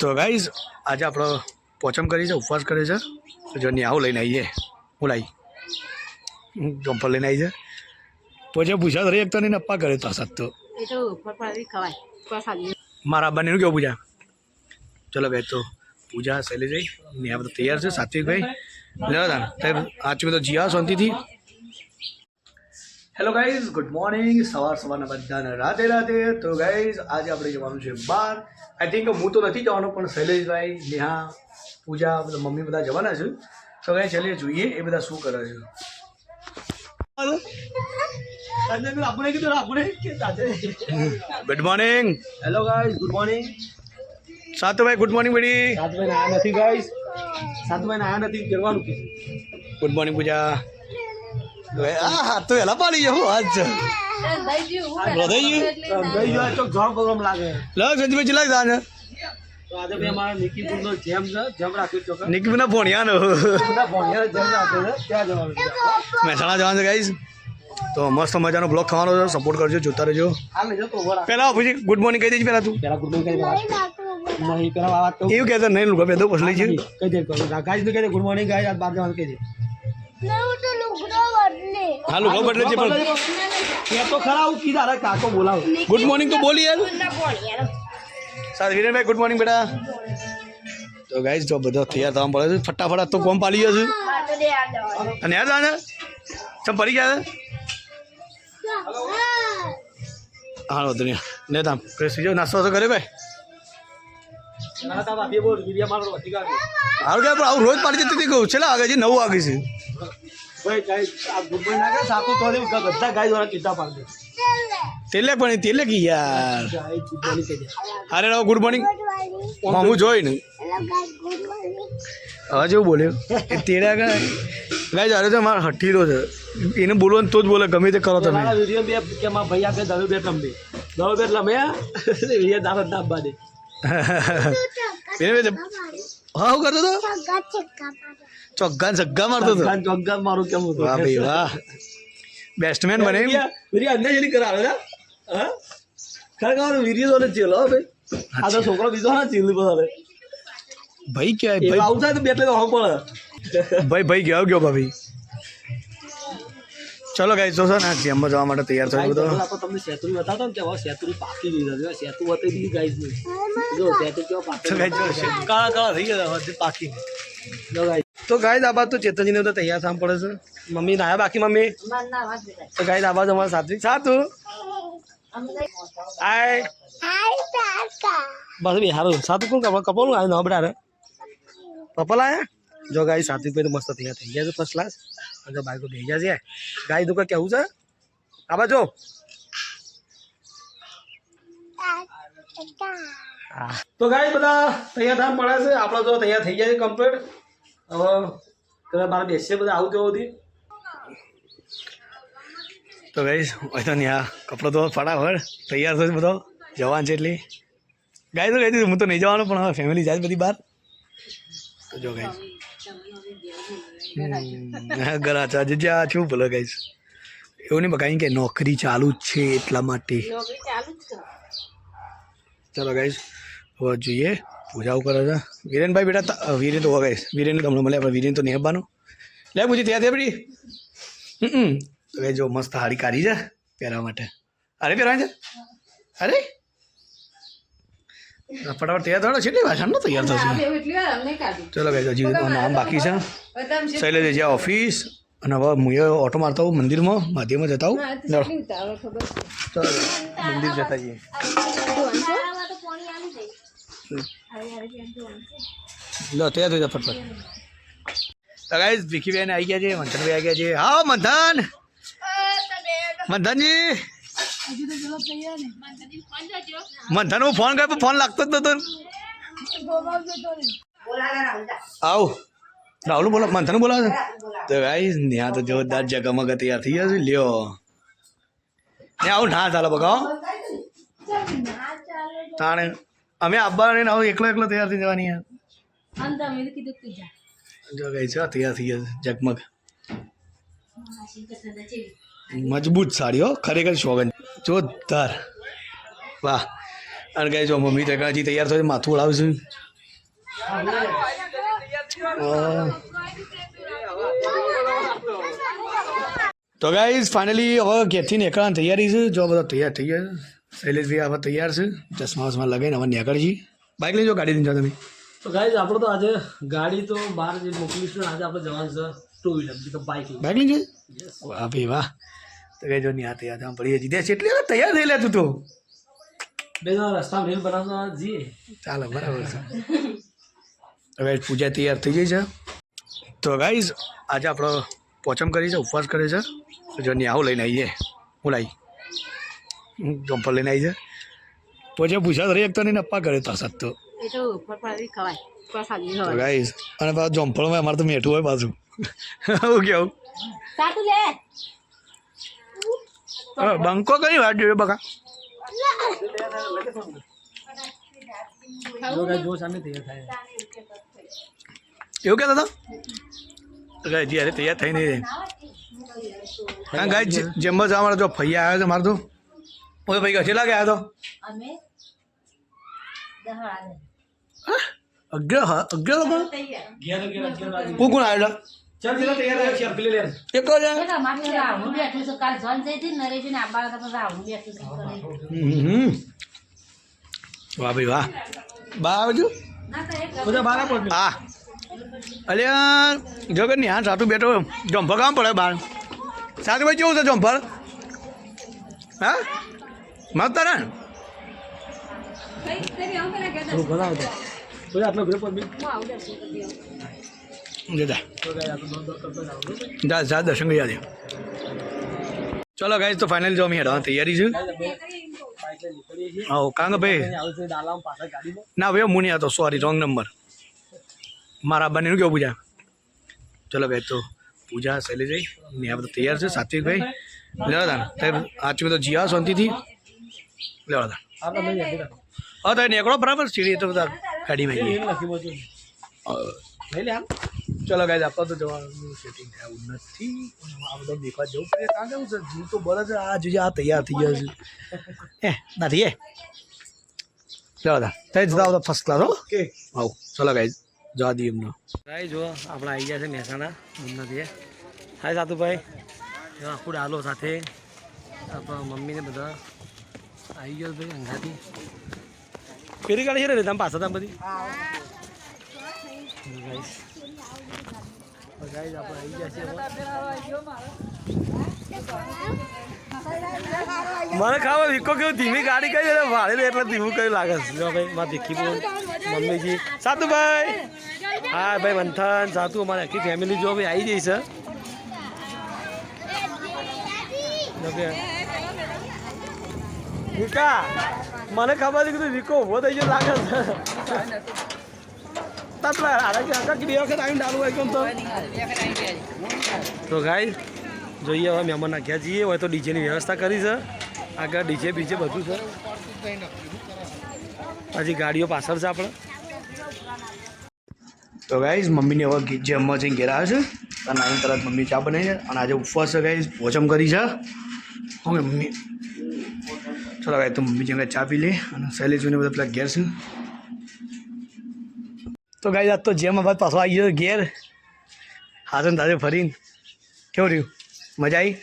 તો ગાઈઝ આજે આપણો પોચમ કરી છે ઉપવાસ કરે છે. તો જો ન્યાહું લઈને આવીએ. હું લાવી ચંપલ લઈને આવી છે પછી પૂછા તો એક તો નહીં અપ્પા કરે તો સાત તો. તો મારા બંનેનું કેવું પૂજા? ચલો ભાઈ તો પૂજા શૈલેષભાઈ ને આ બધું તૈયાર છે સાત્વિકભાઈ. લેવા તાન સાહેબ આચું તો જીયા શાંતિથી. હેલો ગાઈઝ ગુડ મોર્નિંગ સવાર સવારના બધાને રાતે રાતે. તો ગાઈઝ આજે આપણે જવાનું છે બહાર આઈ થિંક હું તો નથી જવાનો પણ શૈલેષભાઈ નેહા પૂજા બધા મમ્મી બધા જવાના છે. તો ગાઈ ચાલીએ જોઈએ એ બધા શું કરે છે. Good morning hello guys good morning Satubhai good morning બેડી સાતુભાઈ આયા નથી ગાઈઝ સાત મહિના આયા નથી કરવાનું ગુડ મોર્નિંગ પૂજા. આ તો એલા પાડી જવું આજ. તો જોબ પ્રોગ્રામ લાગે જાને ભોણિયાનો. મહેસાણા જવાનું છે ગાઈઝ તો મસ્ત મજાનો બ્લોગ ખાવાનો છે. સપોર્ટ કરજો જોતા રહેજો. પહેલાં પહેલા પછી ગુડ મોર્નિંગ કહી દેજે પહેલાં તું. પેલા ગુડ મોર્નિંગ પેલા તો એવું કહેતો નહીં લુકા બેદો પછી લઈ જઈએ કહી દે કહી. દે ગુડ મોર્નિંગ આજ બાર જવાનું કહી દે. હા લુકા બદલે છે પણ કે તો ખરા હું કીધા અરે કાકો બોલાવ. ગુડ મોર્નિંગ તો બોલી યાર સાર વિરેનભાઈ ગુડ મોર્નિંગ બેટા. તો ગાઈસ જો બધો તૈયાર થવા પડે છે ફટાફટ તો કોમ પાલી જશે. અને યાર જાને ચમ પડી ગયા હાલો હા. વધુ નહીં ને તામ ફ્રેશ થઈ જાઓ નાસ્તો તો કર્યો ભાઈ? ના બોલ હારું કે આવું રોજ પાડી જતી હતી કહું છેલ્લા આગળ છે નવ વાગે છે. ના કે દે તેલે પણ તેલે કી યાર. અરે રાવ ગુડ મોર્નિંગ હું જોઈ ને. હવે જેવું બોલ્યો. એ તેડા ગયા અરે તો મારા હઠ્ઠીરો છે. એને બોલવાનું તો જ બોલે ગમે તે કરો તમે. વીડિયો બે કે મારા ભાઈ આપે દવે બે રમે. દવે બે લમે વીડિયો દાવ ના બાદે એને બે હા હું કરતો હતો ચોગ્ગા ને સગ્ગા મારતો હતો ગાન જોગગાન મારું કેમ હતું વાહ ભાઈ વાહ બેસ્ટમેન બને વીડિયો વીડિયો અંદર જઈને કરાવે ને હા ખરેખર વીડિયો તો ચેલો હો ભાઈ આ તો છોકરો બીજો ના ચીલી બધાને ભાઈ ક્યાં એ ભાઈ આવું થાય તો બેટલે તો હમ પડે ભાઈ ભાઈ ગયો ગયો ભાભી ચલો ગાઈ જો છે ને જેમમાં જવા માટે તૈયાર થયો બધો. આપણે તમને સેતુરી બતાવતો ને કે હવે સેતુરી પાકી ગઈ છે સેતુ હતી દીધી ગાઈસની જો સેતુ કેવો પાકી ગાઈ જો છે કાળા કાળા થઈ ગયા હવે પાકી જો ગાઈસ તો ગાય દાબા તો ચેતનજીને તો તૈયાર થવા પડે છે. મમ્મી નાયા બાકી મમ્મી? તો ગાય દાબા તો અમારા સાત્વિક સાતું આય બસ બી હારું સાતું કોણ? કપડું કપોલું આવ્યું ના બડા પપલ આયા જો ગાય સાત્વિકભાઈ તો મસ્ત તૈયાર થઈ ગયા છે ફર્સ્ટ ક્લાસ જો બાઈક તો ભેજા છે. ગાય તું કોઈ કેવું છે? આ બાજુ તો ગાય બધા તૈયાર થવા પડે છે. આપણા જો તૈયાર થઈ ગયા છે કમ્પ્લીટ હવે મારે બેસીએ, બધા આવું જવું હતી? તો ગાઈશ હોય તો આ કપડો તો ફટાફટ તૈયાર થયો બધો. જવાન છે એટલે. ગાય તો ગઈ હું તો નહીં જવાનું, પણ હવે ફેમિલી જાય બધી બહાર. તો જો ગાઈશ ઘર આચા જ્યાં છું ભલે ગાઈશ એવું નહીં બકાઈ કે નોકરી ચાલુ જ છે એટલા માટે. ચાલો ગાઈશ હવે જોઈએ. પૂજાઓ કરે છે. વિરેનભાઈ બેટા વિરેન તો ગાઈશ વિરેન તમને મળે આપણે વિરેન તો નહીં આવવાનું લે પૂછી ત્યાં ત્યાં બેટી? હમ તો ગાઈ જો મસ્ત હાડી કાઢી છે પહેરવા માટે. અરે પહેરવાની છે? અરે? ફટાફટ તૈયાર થયો કેટલી ભાષાનો તૈયાર થશે? ચલો ગાઈ હજી નામ બાકી છે. છે શૈલેષ જ્યાં ઓફિસ અને હવે હું ઓટો મારતા હોઉં મંદિરમાં મહાદેવમાં જતા હોઉં હા, ચાલો. છે. મંદિર જતા જઈએ લો તૈયાર થઈ જા ફટફટ. ગાઈઝ ગાઈસ ભીખીબેન આવી ગયા છે મંથનભાઈ આવી ગયા છે. હા મંથન! મંથનજી! મંથન હું ફોન કર્યો ફોન લાગતો જ નતો આવ. રાહુલ બોલો મંથન બોલાવે છે? તો ભાઈ ત્યાં તો જોરદાર જગમગ તૈયાર થઈ જશે લ્યો. ને આવું ના ચાલો બગાવ તાણે અમે આવવા ને આવું એકલો એકલો તૈયાર થઈ જવાની યાર. જો. ગઈ છે તૈયાર થઈ જશે જગમગ. મજબૂત સાડી હો ખરેખર શોગન જોરદાર વાહ અને ગાય જો મમ્મી તકાજી તૈયાર થયો માથું ઉડાવશું તો ગાઈઝ ફાઇનલી હવે ઘેરથી નીકળવાની તૈયારી છે જો બધો તૈયાર થઈ ગયા છે શૈલેષભાઈ હવે તૈયાર છે ચશ્મા વસમા લગાવીને હવે નીકળજી બાઇક લઈ જાઓ ગાડી લઈને જાઓ તમે તો ગાઈઝ આપણે તો આજે ગાડી તો બહાર જે મોકલીશું ને આજે આપણે જવાનું છે ટુ વ્હીલર તો બાઇક બાઇક લઈ જઈએ વાહ ભાઈ વાહ. તો કે જો નહીં આ તૈયાર થવા પડી. જીતે છે એટલે તૈયાર થઈ લેતું તો. બે જણા રસ્તામાં રીલ બનાવવા જઈએ. ચાલો બરાબર છે. હવે પૂજા તૈયાર થઈ ગઈ છે. તો ગાઈઝ આજે આપણો પોચમ કરી છે ઉપવાસ કરે છે. જો આવું લઈને આવીએ. હું લાવી જમ્પર લઈને આવી છે. પછી પૂછા એક તો નહીં નપ્પા કરે તો સત તો. ગાઈઝ અને પાછું જમ્પરમાં અમારે તો મેઠું હોય પાછું. હું કેવું સાતું લે હવે બંકો કઈ વાત જોઈએ બકા જો ગાઈઝ જો સામે તૈયાર થાય એવું કહેતા હતા તો ગાઈ જી અરે તૈયાર થઈ નહીં હા ગાઈ જેમ જ અમારે જો ફૈયા આવ્યો છે મારે તો ઓય ભાઈ કેટલા ગયા તો અમે અગિયાર હા અગિયાર લોકો ઘેર ઘેર ઘેર વાગે કોણ કોણ આવ્યો ચાલ પેલા તૈયાર થાય છે પેલી લે એકલો જ આવ્યો? મારે રાવણું બેઠું છે. કાલ જોન જઈ હતી નરેશ ને આબા હતા રાવણું બેઠું છે. વાહ ભાઈ વાહ. બા આવજો. ના તો એક બધા બહાર પડે હા. અલ્યા જો કે હા સાતું બેઠો જંભર કામ પડે બાર સાત ભાઈ કેવું છે જંભર? હા? મસ્ત ને? આટલો ગ્રુપ દાદા દર્શન કરી આજે ચલો ગાઈસ તો ફાઇનલ જો અમે હેડવાની તૈયારી છે. હા કાંગ ભાઈ. ના, ભાઈ હું નહીં હતો સોરી રોંગ નંબર મારા બંનેનું કેવું પૂજા? ચલો ભાઈ તો પૂજા શૈલેષભાઈ ને આ બધું તૈયાર છે સાત્વિકભાઈ લેવા તા આચું તો જીયા શાંતિથી. દાદા હા, તો નીકળો બરાબર, સીડી તો બધા ગાડીમાં ભાઈ લે આમ ચલો ગાઈઝ આપણે તો જવાનું સેટિંગ થયું નથી આ બધા દેખવા જવું પડે. કારણ કે શું છે જીવ તો બળે છે આ જોઈએ આ તૈયાર થઈ ગયા છે. એ નથી એ ચલો તઈ જતા બધા ફર્સ્ટ ક્લાસ હો. ઓકે આવું ચલો ગાઈઝ જવા દઈએ એમને. ગાઈ જો આપણે આવી ગયા છે મહેસાણા. ઉન્નતિએ હાય સાતુભાઈ. જો આખું ડાલો સાથે. આપણા મમ્મીને બધા આવી ગયો ભાઈ અંગાથી ફેરી ગાડી છે રે તમે પાછા તમે બધી ગાઈસ ગાઈસ આપણે આવી ગયા મને ખાવા વિકો કેવું ધીમી ગાડી કઈ એટલે વાળે એટલે ધીમું કયું લાગે છે. જો ભાઈ માં દેખી બોલ. મમ્મીજી. સાતુભાઈ. હા ભાઈ મંથન સાતુ અમારી આખી ફેમિલી જો ભાઈ આવી જઈ છે. વિકા મને ખબર છે કે તું વિકો ઊભો થઈ ગયો લાગે છે. તો તો. ગાઈ જોઈએ હવે મહેમાનના ઘેર જઈએ હોય તો ડીજેની વ્યવસ્થા કરી છે. આગળ ડીજે બીજે બધું છે. હજી ગાડીઓ પાછળ છે આપણે. તો ગાઈઝ મમ્મીને હવે જમવા જઈને ઘેર આવે છે અને આની તરત મમ્મી ચા બનાવી છે અને આજે ઉપવાસ છે ગાઈઝ ભોજમ કરી છે. હવે મમ્મી. ચલો ગાઈ તો મમ્મી જેમ ચા પી લે અને શૈલેષને બધા પેલા ઘેર છે. તો ગાઈ આજ તો જેમાં બાદ પાછો આવી ગયો ઘેર. હાથે તાજે ફરીને. કેવું રહ્યું? મજા આવી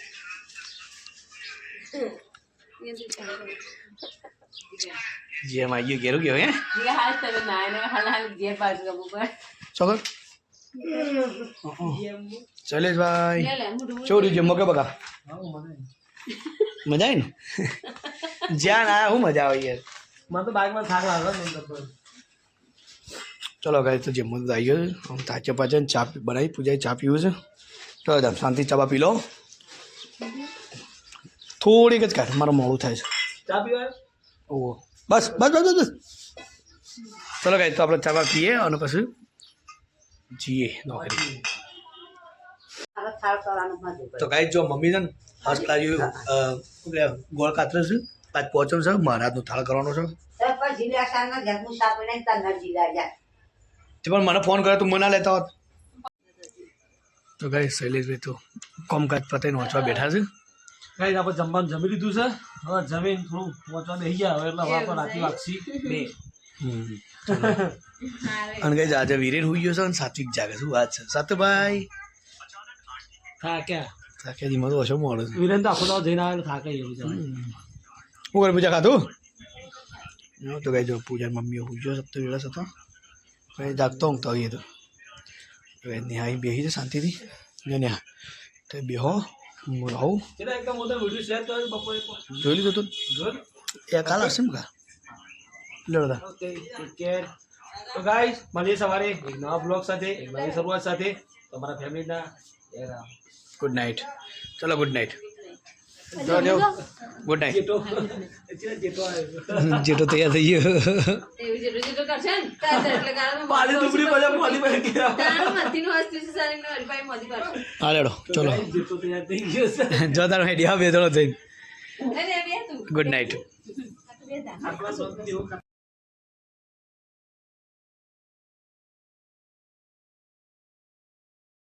જેમ આવી ગયો ઘેરું, કેવું હે? ચોકર શૈલેષભાઈ કેવું રહ્યું જમવા કે બગા? મજા આવી ને? જ્યાં ના શું મજા આવે યાર. મને તો બાઇકમાં થાક લાગે ચલો ગાય તો જમવા તો આવી ગયો છે આમ તાચે પાચે ચા બનાવી પૂજાએ ચા પીવું છે. ચલો તમે શાંતિ ચા પી લો. થોડીક જ કાઢ મારું મોડું થાય છે. ચા પીવા ઓહો. બસ બસ બસ બસ ચલો ગાય તો આપણે ચા પીએ અને પછી જીએ નોકરી. તો ગાય જો મમ્મી છે ને ફર્સ્ટ ક્લાસ ગોળ કાતરે છે. આજ પહોંચવાનું છે મહારાજનું થાળ કરવાનો છે. તે પણ મને ફોન કર્યો તું મને લેતા હોત. તો ગાઈ શૈલેષભાઈ તો કોમકાજ પતાવીને વાંચવા બેઠા છે? ગાઈસ આપણે જમવાનું જમી લીધું છે. હવે જમીન થોડું વાંચવા બેસી ગયા. હવે એટલે વાપર રાતી વાગશી બે. અને કઈ આજે વીરેન હોઈ ગયો છે અને સાત્વિક જાગે શું વાત છે? સાતભાઈ? થાક્યા સાકેજીમાં તો ઓછો મોડો વિરેન તો આખો તો જઈને આવ્યો થાકે એવું છે. હું કરે પૂજા ખાતું તો કઈ જો પૂજા મમ્મીઓ હોઈ ગયો સપ્તાહ વેળા હતો કઈ જાગતો ઊંઘતો હોઈએ તો. હવે નેહાઈ બેસી છે શાંતિથી. ને નેહા તો બેહો હું રહું. જોઈ લીધું તું? એ કાલ આવશે ને કા? લડતા તો ગાઈસ મળીએ સવારે એક નવા બ્લોગ સાથે એક નવી શરૂઆત સાથે. તમારા ફેમિલીના ગુડ નાઇટ ચલો ગુડ નાઇટ ગુડ નાઇટ જેટો તૈયાર થઈ ગયો એવી જેટલું જેટલું કરશે ને તારે એટલે ગાળામાં પાલી ટુકડી પછી મોદી પાસે ગયા તારું મથીનું હસ્તી છે સારી ને મારી પાસે મોદી કરશે હા લેડો ચલો જેટલો તૈયાર થઈ ગયો છે જો તારો હેડી હા બે બે તું ગુડ નાઇટ